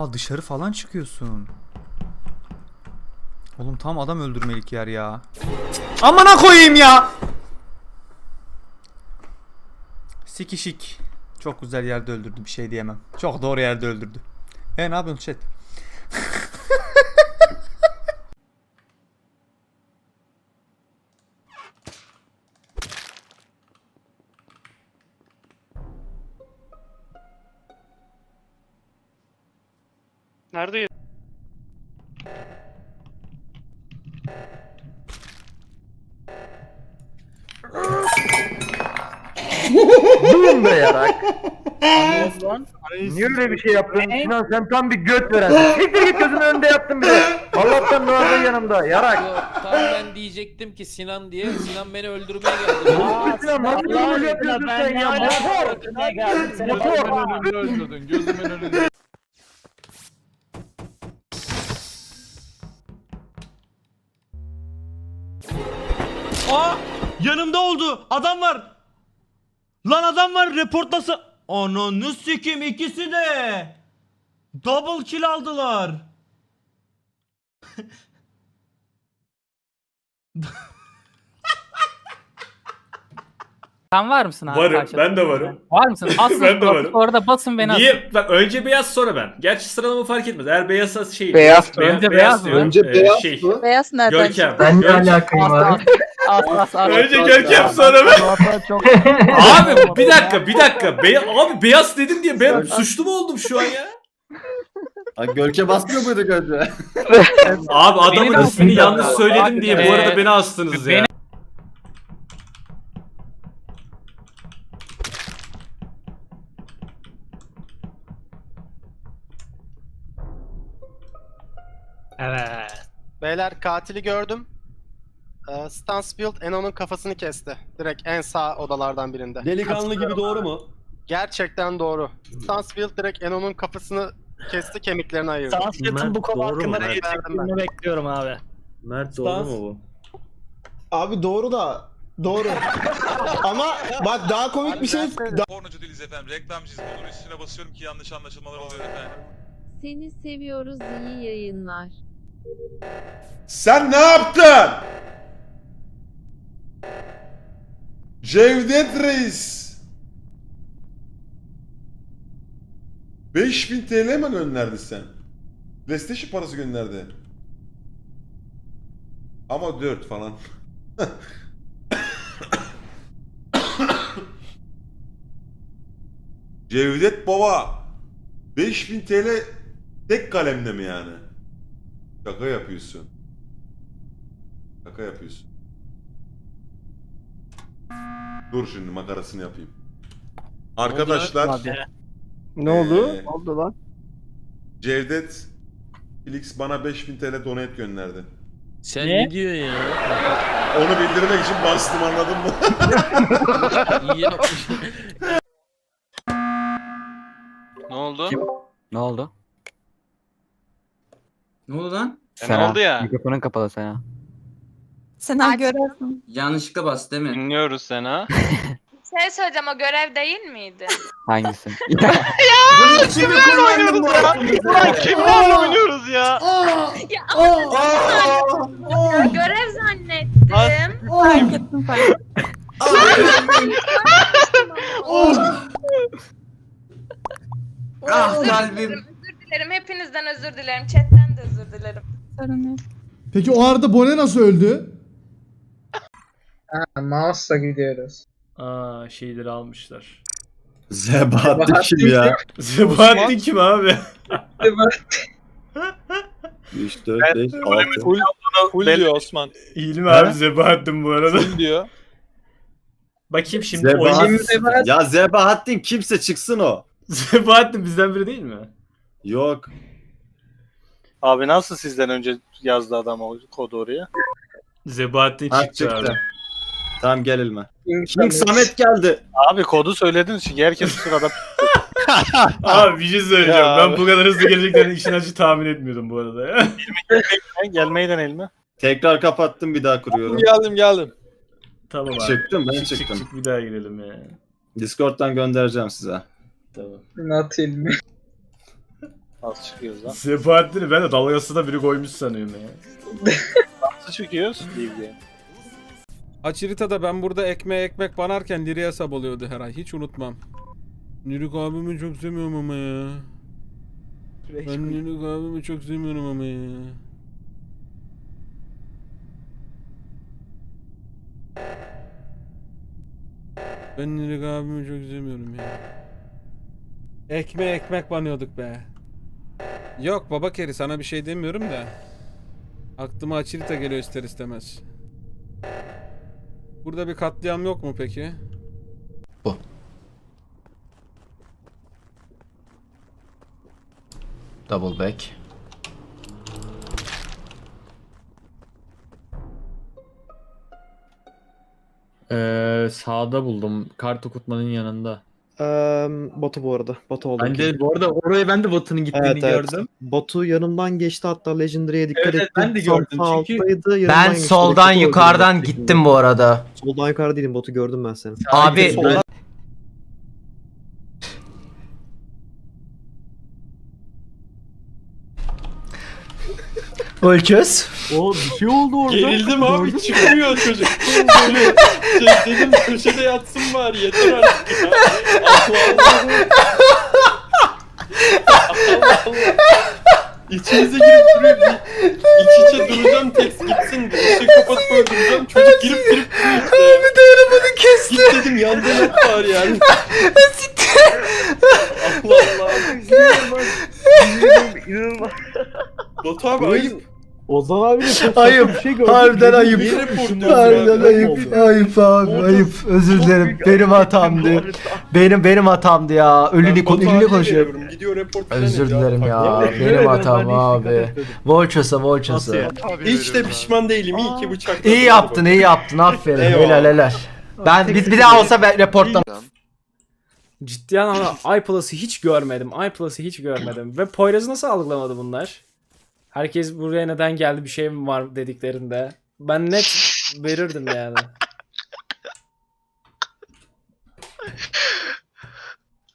Aa, dışarı falan çıkıyorsun. Oğlum tam adam öldürmelik yer ya. Amına koyayım ya. Sikişik. Çok güzel yerde öldürdü bir şey diyemem. Çok doğru yerde öldürdü. E ne yapıyorsun chat? Nerede? Durun be yarak. Niye öyle bir şey yaptın? Sinan sen tam bir göt veren. Siktir git gözümün önünde yaptın bile. Allah'tan Noah'ın yanımda. Yarak. Yo, tam ben diyecektim ki Sinan diye. Sinan beni öldürmeye geldi. Sinan nasıl bir rol yapıyorsun sen ya? Motor. Motor. öldürdün gözümün önünde. Aa! Yanımda oldu. Adam var. Lan adam var. Reportlasa. Ananı sikim ikisi de. Double kill aldılar. Sen var mısın abi? Varım, karşıda? ben de varım. Var mısın? Basın Ben de varım. Orada basın beni asın. Niye? Bak önce beyaz sonra ben. Gerçi sıralama fark etmez. Eğer beyazsa şey. Beyaz. Önce beyaz mı? diyorum. Önce Ee, beyaz şey, mı? Beyaz nereden Görkem. çıktı? Ben ne Görkem. alakayım abi? As as as. Önce Görkem sonra ben. Abi bir dakika bir dakika. Beya abi beyaz dedin diye ben suçlu mu oldum şu an ya? Ha, Görke basmıyor muyduk önce? Abi adamın Beni de ismini yanlış söyledim diye bu Ee, arada beni astınız ya. beni- Evet. Beyler katili gördüm. Ee, Stansfield Eno'nun kafasını kesti. Direkt en sağ odalardan birinde. Delikanlı gibi doğru mu? Gerçekten doğru. Stansfield direkt Eno'nun kafasını kesti, kemiklerini ayırdı. Sanskrit'in bu konu hakkında ne diyeceklerini bekliyorum abi. Mert doğru mu bu? Abi doğru da doğru. Ama bak daha komik bir şey Pornocu değiliz efendim. Reklamcıyız. Bunun üstüne basıyorum ki yanlış anlaşılmalar oluyor efendim. Seni seviyoruz iyi yayınlar. Sen ne yaptın? Cevdet Reis. 5000 TL mi gönderdi sen? PlayStation parası gönderdi. Ama 4 falan. Cevdet Baba 5000 TL tek kalemde mi yani? Şaka yapıyorsun. Şaka yapıyorsun. Dur şimdi makarasını yapayım. Arkadaşlar Ne oldu? Ee, Ne oldu lan? Cevdet Felix bana 5000 TL donate gönderdi. Sen ne, diyorsun ya? Onu bildirmek için bastım anladın mı? İyi yapmış. Ne oldu? Ne oldu? Ne oldu lan? ne oldu ya? Mikrofonun kapalı Sena. Sen ha görürsün. Yanlışlıkla bas değil mi? Dinliyoruz seni ha. Şey söyleyeceğim o görev değil miydi? Hangisi? Kimlerle oynuyoruz ya? Ulan kimlerle oynuyoruz ya? ya ama görev zannettim. Fark ettim fark ettim. Ah Özür kalbim. özür dilerim. Hepinizden özür dilerim. Chatten de özür dilerim. Sorun yok. Peki o arada Bone nasıl öldü? Mouse'la gidiyoruz. Aa şeyleri almışlar. Zebahattin kim ya? Sebahattin kim abi? 3, 4, 5, 6. Full, full diyor Osman. İyiyim abi Sebahattin bu arada. Full diyor. Bakayım şimdi oyun... Zebahattin. Ya Zebahattin kimse çıksın o. Sebahattin bizden biri değil mi? Yok. Abi nasıl sizden önce yazdı adam o kodu oraya? Zebahattin Ha, çıktı, çıktı. abi. Tamam gel elime. King Samet geldi. Abi kodu söylediğiniz için herkes sırada Abi bir şey söyleyeceğim. Ya ben abi. bu kadar hızlı geleceklerini işin acı tahmin etmiyordum bu arada ya. gelmeyi deneyelim mi? Tekrar kapattım bir daha kuruyorum. Geldim geldim. tamam abi. Çıktım ben çık, çık, çıktım. çık, bir daha girelim ya. Discord'dan göndereceğim size. Tamam. Not ilmi. Nasıl çıkıyoruz lan? Sebahattin'i ben de dalgasına biri koymuş sanıyorum ya. Nasıl çıkıyoruz? Bildiğin. Açiritada ben burada ekmeğe ekmek banarken liri hesap oluyordu her ay. Hiç unutmam. Nürük abimi çok seviyorum ama ya. Ben Nürük abimi çok seviyorum ama ya. Ben Nürük abimi çok seviyorum ya. Ekmeğe ekmek banıyorduk be. Yok baba keri sana bir şey demiyorum da. Aklıma Açirita geliyor ister istemez. Burada bir katliam yok mu peki? Double back. Ee, sağda buldum. Kart okutmanın yanında. Batu bu arada. Batu oldu. Ben de bu arada oraya ben de Batu'nun gittiğini gördüm. Batu yanımdan geçti hatta Legendary'e dikkat Evet, evet, ettim. ben de gördüm. sağ Çünkü Ben soldan yukarıdan gittim bu arada. Soldan yukarı değilim Batu gördüm ben seni. Abi Soldan- Ölçöz. O bir şey oldu orada. Gerildim abi çıkmıyor çocuk. Böyle şey dedim köşede yatsın bari yeter artık ya. Allah Allah. Allah Allah. İçinize girip duruyor bir iç içe duracağım tekst gitsin diye. Işığı kapatıp öldüreceğim çocuk girip girip duruyor işte. Abi Telefonu kesti. Git dedim yandan at bari yani. Allah Allah. Batu abi ayıp. Ozan abi de çok Ayıp. bir şey gördüm. Harbiden ayıp. Harbiden ayıp. Ayıp abi ayıp. Özür dilerim. Benim hatamdı. Benim benim hatamdı ya. Ölünü kon ölünü konuşuyorum. Gidiyor report Özür dilerim ya. Benim hatam abi. Volchos'a Volchos'a. Hiç de pişman değilim. İyi ki bıçak. İyi yaptın, iyi yaptın. Aferin. Helal helal. Ben bir, bir daha olsa ben reportlam. Ciddi anlamda iPlus'ı hiç görmedim. iPlus'ı hiç görmedim. Ve Poyraz'ı nasıl algılamadı bunlar? Herkes buraya neden geldi bir şey mi var dediklerinde. Ben net verirdim yani.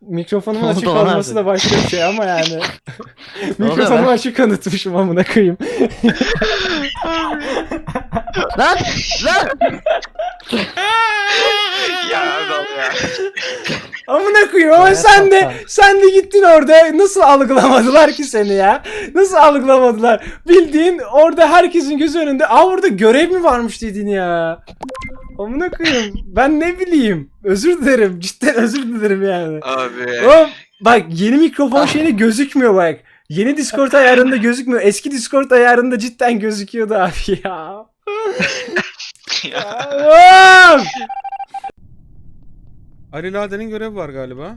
Mikrofonumun oldu açık lan olması da başka bir şey ama yani. Mikrofonumu açık kanıtmışım amına koyayım. Lan! Lan! Amına koyayım ama sen de sen de gittin orada nasıl algılamadılar ki seni ya? Nasıl algılamadılar? Bildiğin orada herkesin gözü önünde. Aa orada görev mi varmış dedin ya? Amına koyayım. Ben ne bileyim. Özür dilerim. Cidden özür dilerim yani. Abi. Oğlum bak yeni mikrofon şeyinde gözükmüyor bak. Yeni Discord ayarında gözükmüyor. Eski Discord ayarında cidden gözüküyordu abi ya. Oğlum! Ali Lade'nin görevi var galiba.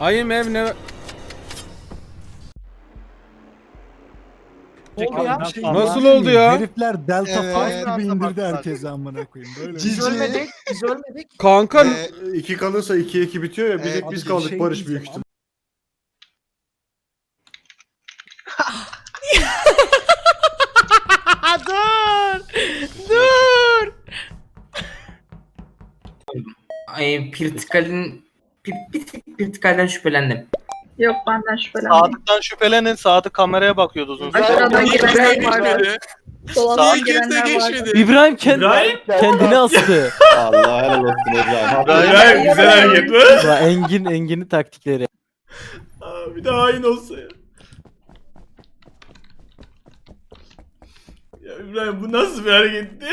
Ayım ev ne... Nasıl oldu ya? Herifler Delta Evet. gibi indirdi herkese amına koyayım. Böyle. Cici. biz ölmedik. Kanka iki kalırsa 2-2 bitiyor ya. Bir tek biz kaldık şey Barış büyük ihtimal. dur! Dur! Ay Pirtikal'in bir, bir tık Pirtikal'den şüphelendim. Yok benden şüphelenmeyin. Sadık'tan şüphelenin. Sadık kameraya bakıyordu uzun süre. Aşağıdan girenler var. Dolandan Niye kimse girenler var. geçmedi? İbrahim kendi İbrahim? kendini astı. Allah helal olsun İbrahim. İbrahim güzel hareket mi? Engin Engin'in taktikleri. Aa, bir de hain olsa ya. Ya İbrahim bu nasıl bir hareketti?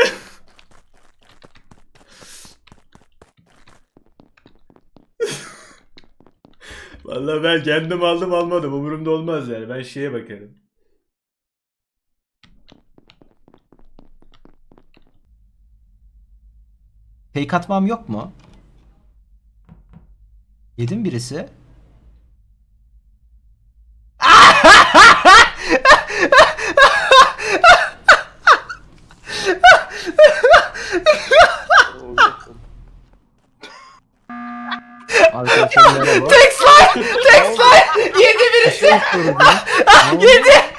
Vallahi ben kendim aldım almadım umurumda olmaz yani ben şeye bakarım. Fake atmam yok mu? Yedim birisi. 아, 예지!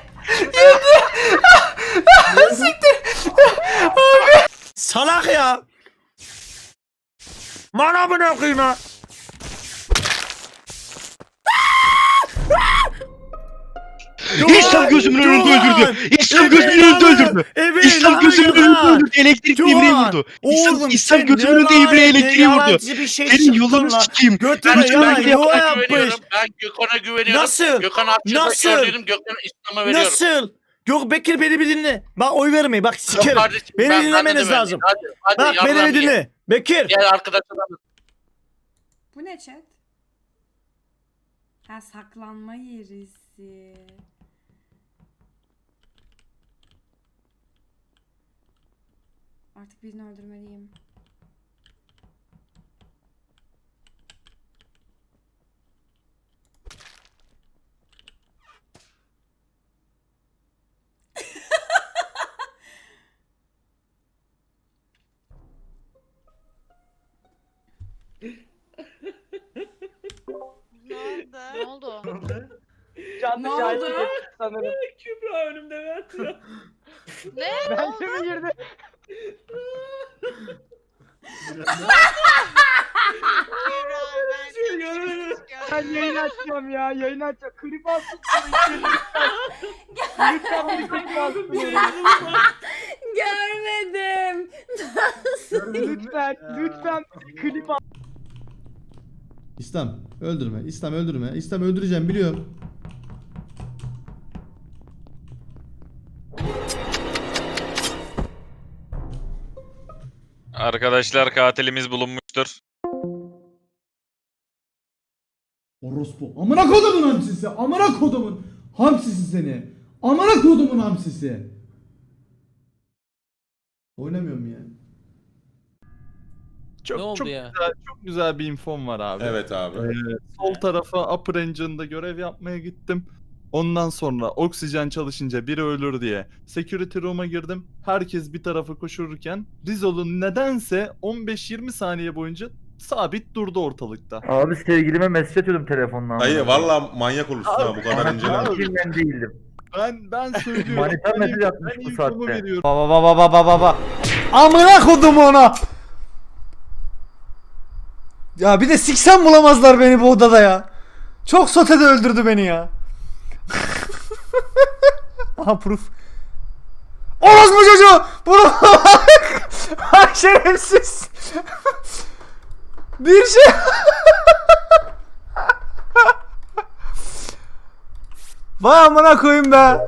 İslam gözümün önünde öldürdü. İslam gözümün önünde öldürdü. İslam gözümün önünde öldürdü. Elektrik ibreyi vurdu. İslam, İslam gözümün önünde ibreyi elektriği vurdu. Şey Senin yolunu sikeyim. Yuva yapmış. yapmış. Ben Gökhan'a güveniyorum. Nasıl? Gökhan Nasıl? Gökhan'a İslam'a veriyorum. Nasıl? Yok Bekir beni bir dinle. Bak oy vermeyin. Bak sikerim. kardeşim, Beni ben- ben dinlemeniz vermeyeyim. lazım. Hadi, hadi, Bak beni bir dinle. Bekir. Gel arkadaşlar. Bu ne chat? Ha saklanma yerisi. Artık birini öldürmeliyim. Ne oldu? Ne oldu? sanırım. Kübra önümde ben. Ne? Ben şimdi girdi. Ben yayın açacağım ya. Yayın açacağım. Klip alsın. Lütfen bir klip alsın. Görmedim. Lütfen. Lütfen klip al. İslam öldürme. İslam öldürme. İslam öldüreceğim biliyorum. Arkadaşlar katilimiz bulunmuştur. Orospu. Amına kodumun hamsisi. Amına kodumun hamsisi seni. Amına kodumun hamsisi. Oynamıyorum ya. Çok, Ne oldu çok ya? Güzel, çok güzel bir infom var abi. Evet abi. Ee, sol tarafa Upper Engine'da görev yapmaya gittim. Ondan sonra oksijen çalışınca biri ölür diye security room'a girdim. Herkes bir tarafa koşurken Rizol'un nedense 15-20 saniye boyunca sabit durdu ortalıkta. Abi sevgilime mesaj atıyordum telefonla. Dayı valla manyak olursun ha bu kadar inceleme. Ben değildim. Ben ben söylüyorum. Manita mesaj atmış bu saatte. Baba baba baba baba. Amına kodum ona. Ya bir de siksen bulamazlar beni bu odada ya. Çok sotede öldürdü beni ya. Aha proof. Orospu çocuğu! Bunu Ay şerefsiz. Bir şey. Vay amına koyayım be.